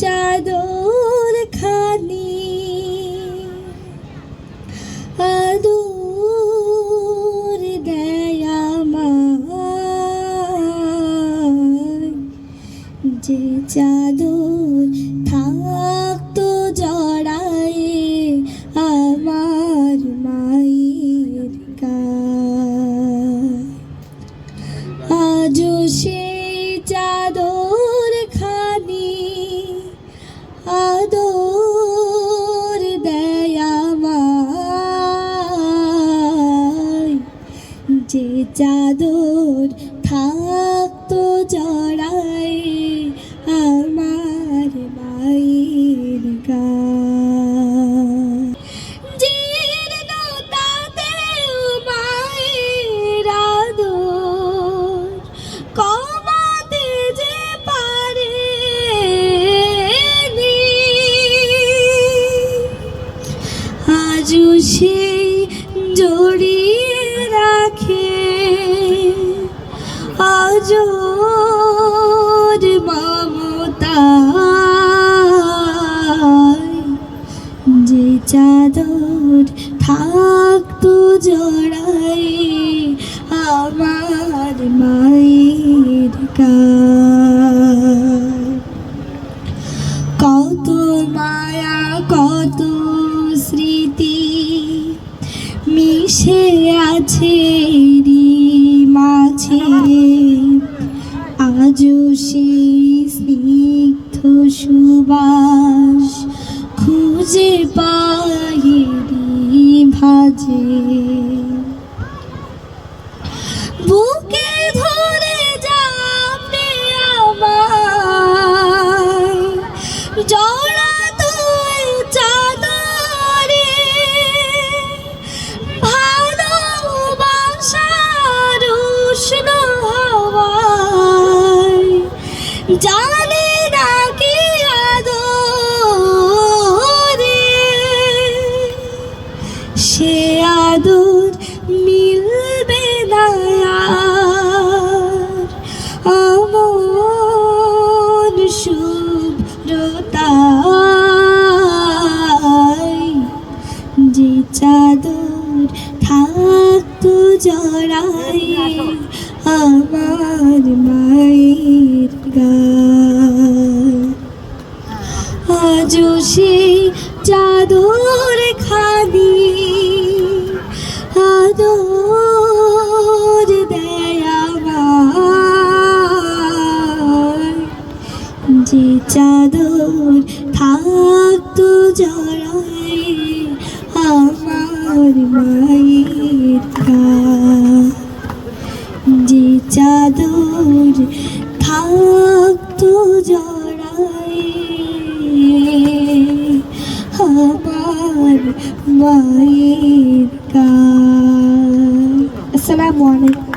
চাদর খানি। আদর দেয় যে চাদর থাকতো জড়ায়ে আমার মায়ের আজও সেই আদর দেয় আমায় যে চাদর থাকতো জড়াই আজও সেই জড়িয়ে রাখে। আজও মমতায় যে চাদর থাকতো জড়াই আমার মায়ের গায়ে কত মায়া মিশে আছে মাঝে। আজও সেই স্নিগ্ধ সুবাস খুঁজে পাইরি ভাজে। বুকে ধরে যাবে আমায় জড়া তুই চাদরে জানি না কি আদরে। সে আদর মিলবে না আর। অমন শুভ্রতায় যে চাদর থাকতো জড়াই সেই চাদর খানি আদর দেয় আমায় যে চাদর থাকতো জড়াই আমার মায়ের যে চাদর থাকতো জড়াই আমার মায়ের গায়ে আসসালামু আলাইকুম